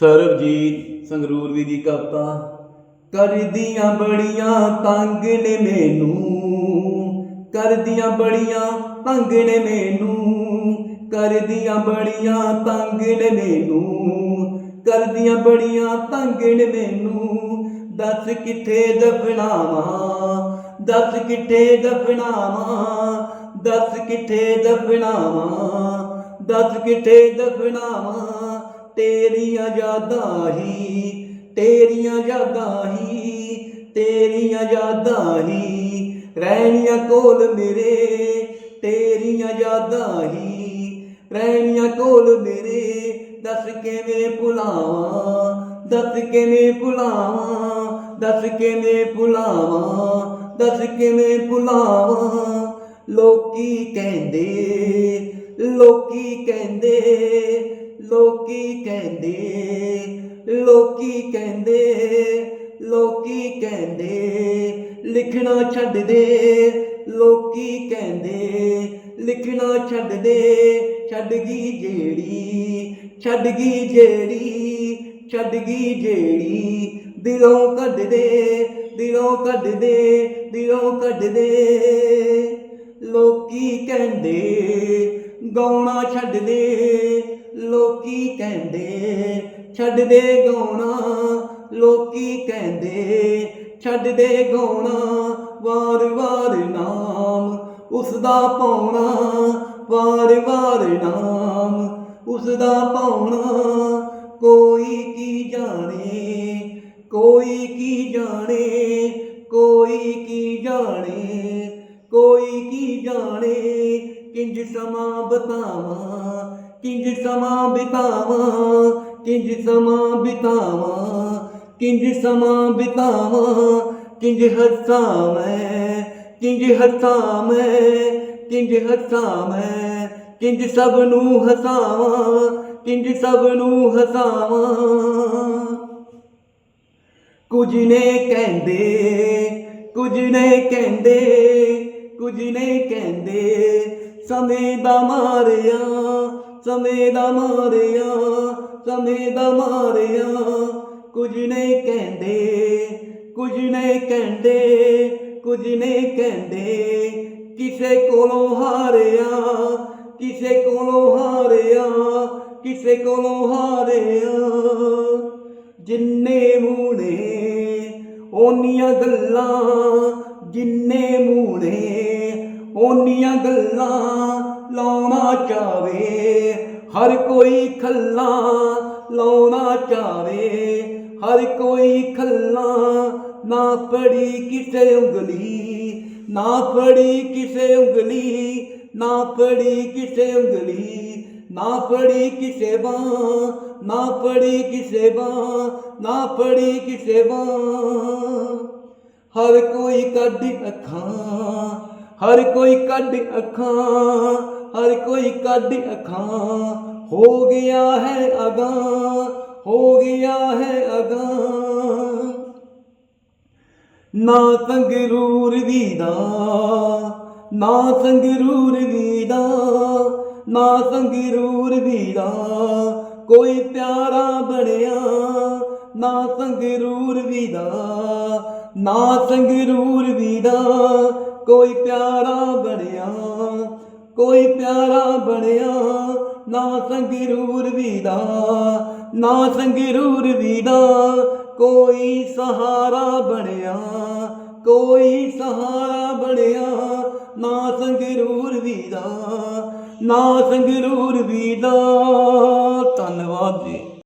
ਸਰਬਜੀਤ ਸੰਗਰੂਰ ਵੀ ਦੀ ਕਵਿਤਾ, ਕਰਦੀਆਂ ਬੜੀਆਂ ਤੰਗ ਨੇ ਮੈਨੂੰ, ਕਰਦੀਆਂ ਬੜੀਆਂ ਤੰਗ ਨੇ ਮੈਨੂੰ, ਕਰਦੀਆਂ ਬੜੀਆਂ ਤੰਗ ਨੇ ਮੈਨੂੰ, ਕਰਦੀਆਂ ਬੜੀਆਂ ਤੰਗ ਨੇ ਮੈਨੂੰ, ਦੱਸ ਕਿੱਥੇ ਦਫਨਾਵਾਂ, ਦੱਸ ਕਿੱਥੇ ਦਫਨਾਵਾਂ, ਦੱਸ ਕਿੱਥੇ ਦਫਨਾਵਾਂ, ਦੱਸ ਕਿੱਥੇ ਦਫਨਾਵਾਂ ਤੇਰੀਆਂ ਯਾਦਾਂ ਹੀ, ਤੇਰੀਆਂ ਯਾਦਾਂ ਹੀ, ਤੇਰੀਆਂ ਯਾਦਾਂ ਹੀ, ਰਹਿਣੀਆਂ ਕੋਲ ਮੇਰੇ, ਤੇਰੀਆਂ ਯਾਦਾਂ ਹੀ, ਰਹਿਣੀਆਂ ਕੋਲ ਮੇਰੇ। ਦੱਸ ਕਿਵੇਂ ਭੁਲਾਵਾਂ, ਦੱਸ ਕਿਵੇਂ ਭੁਲਾਵਾਂ, ਦੱਸ ਕਿਵੇਂ ਭੁਲਾਵਾਂ, ਦੱਸ ਕਿਵੇਂ ਭੁਲਾਵਾਂ। ਲੋਕੀ ਕਹਿੰਦੇ ਲੋਕੀ ਕਹਿੰਦੇ ਲੋਕੀ ਕਹਿੰਦੇ ਲੋਕੀ ਕਹਿੰਦੇ ਲੋਕੀ ਕਹਿੰਦੇ, ਲਿਖਣਾ ਛੱਡ ਦੇ, ਲੋਕੀ ਕਹਿੰਦੇ, ਲਿਖਣਾ ਛੱਡ ਦੇ, ਛੱਡ ਗਈ ਜਿਹੜੀ ਛੱਡ ਗਈ ਜਿਹੜੀ ਛੱਡ ਗਈ ਜਿਹੜੀ ਦਿਲੋਂ ਕੱਢ ਦੇ, ਦਿਲੋਂ ਕੱਢ ਦੇ, ਦਿਲੋਂ ਕੱਢ ਦੇ। ਲੋਕੀ ਕਹਿੰਦੇ, ਗਾਉਣਾ ਛੱਡ ਦੇ। ਲੋਕੀ ਕਹਿੰਦੇ ਛੱਡ ਦੇ ਗਾਉਣਾ, ਲੋਕੀ ਕਹਿੰਦੇ ਛੱਡ ਦੇ ਗਾਉਣਾ, ਵਾਰ ਵਾਰ ਨਾਮ ਉਸ ਦਾ ਪਾਉਣਾ, ਵਾਰ ਵਾਰ ਨਾਮ ਉਸ ਦਾ ਪਾਉਣਾ। ਕੋਈ ਕੀ ਜਾਣੇ, ਕੋਈ ਕੀ ਜਾਣੇ, ਕੋਈ ਕੀ ਜਾਣੇ, ਕੋਈ ਕੀ ਜਾਣੇ ਕਿੰਜ ਸਮਾਂ ਬਤਾਵਾਂ, ਕਿੰਜ ਸਮਾਂ ਬਿਤਾਵਾਂ, ਕਿੰਜ ਸਮਾਂ ਬਿਤਾਵਾਂ, ਕਿੰਜ ਸਮਾਂ ਬਿਤਾਵਾਂ, ਕਿੰਜ ਹੱਸਾਂ ਮੈਂ, ਕਿੰਜ ਹੱਸਾਂ ਮੈਂ, ਕਿੰਜ ਹੱਸਾਂ ਮੈਂ, ਕਿੰਜ ਸਭ ਨੂੰ ਹਸਾਵਾਂ, ਕਿੰਜ ਸਭ ਨੂੰ ਹਸਾਵਾਂ। ਕੁਝ ਨੇ ਕਹਿੰਦੇ, ਕੁਝ ਨੇ ਕਹਿੰਦੇ, ਕੁਝ ਨੇ ਕਹਿੰਦੇ ਸਮੇਂ ਦਾ ਮਾਰਿਆ, ਸਮੇਂ ਦਾ ਮਾਰਿਆ, ਸਮੇਂ ਦਾ ਮਾਰਿਆ। ਕੁਝ ਨਹੀਂ ਕਹਿੰਦੇ, ਕੁਝ ਨੇ ਕਹਿੰਦੇ, ਕੁਝ ਨਹੀਂ ਕਹਿੰਦੇ, ਕਿਸੇ ਕੋਲੋਂ ਹਾਰਿਆ, ਕਿਸੇ ਕੋਲੋਂ ਹਾਰਿਆ, ਕਿਸੇ ਕੋਲੋਂ ਹਾਰਿਆ। ਜਿੰਨੇ ਮੂਣੇ ਓਨੀਆਂ ਗੱਲਾਂ, ਜਿੰਨੇ ਮੂਣੇ ਓਨੀਆਂ ਗੱਲਾਂ ਲਾਉਣਾ ਚਾਵੇ ਹਰ ਕੋਈ ਖੱਲਾ ਲਾਉਣਾ ਚਾਵੇ ਹਰ ਕੋਈ ਖੱਲਾ, ਨਾ ਪੜੀ ਕਿਸੇ ਉਂਗਲੀ, ਨਾ ਪੜੀ ਕਿਸੇ ਉਂਗਲੀ, ਨਾ ਪੜੀ ਕਿਸੇ ਉਂਗਲੀ, ਨਾ ਪੜੀ ਕਿਸੇ ਬਾਹ, ਨਾ ਪੜੀ ਕਿਸੇ ਬਾਹ, ਨਾ ਪੜੀ ਕਿਸੇ ਬਾਹ। ਹਰ ਕੋਈ ਕੱਢ ਅੱਖਾਂ ਹਰ ਕੋਈ ਕੱਢ ਅੱਖਾਂ, ਹਰ ਕੋਈ ਕੱਢ ਅੱਖਾਂ। ਹੋ ਗਿਆ ਹੈ ਅਗਾ ਹੋ ਗਿਆ ਹੈ ਅਗਾ ਨਾ ਸੰਗਰੂਰ ਵੀਦਾ ਨਾ ਸੰਗਰੂਰ ਵੀਦਾ ਨਾ ਸੰਗਰੂਰ ਵੀਦਾ ਕੋਈ ਪਿਆਰਾ ਬਣਿਆ, ਨਾ ਸੰਗਰੂਰ ਵੀਦਾ ਨਾ ਸੰਗਰੂਰ ਵੀਦਾ ਕੋਈ ਪਿਆਰਾ ਬਣਿਆ, ਕੋਈ ਪਿਆਰਾ ਬਣਿਆ, ਨਾ ਸੰਗਰੂਰ ਵੀਦਾ, ਨਾ ਸੰਗਰੂਰ ਵੀਦਾ, ਕੋਈ ਸਹਾਰਾ ਬਣਿਆ, ਕੋਈ ਸਹਾਰਾ ਬਣਿਆ, ਨਾ ਸੰਗਰੂਰ ਵੀਦਾ, ਨਾ ਸੰਗਰੂਰ ਵੀਦਾ। ਧੰਨਵਾਦ ਜੀ।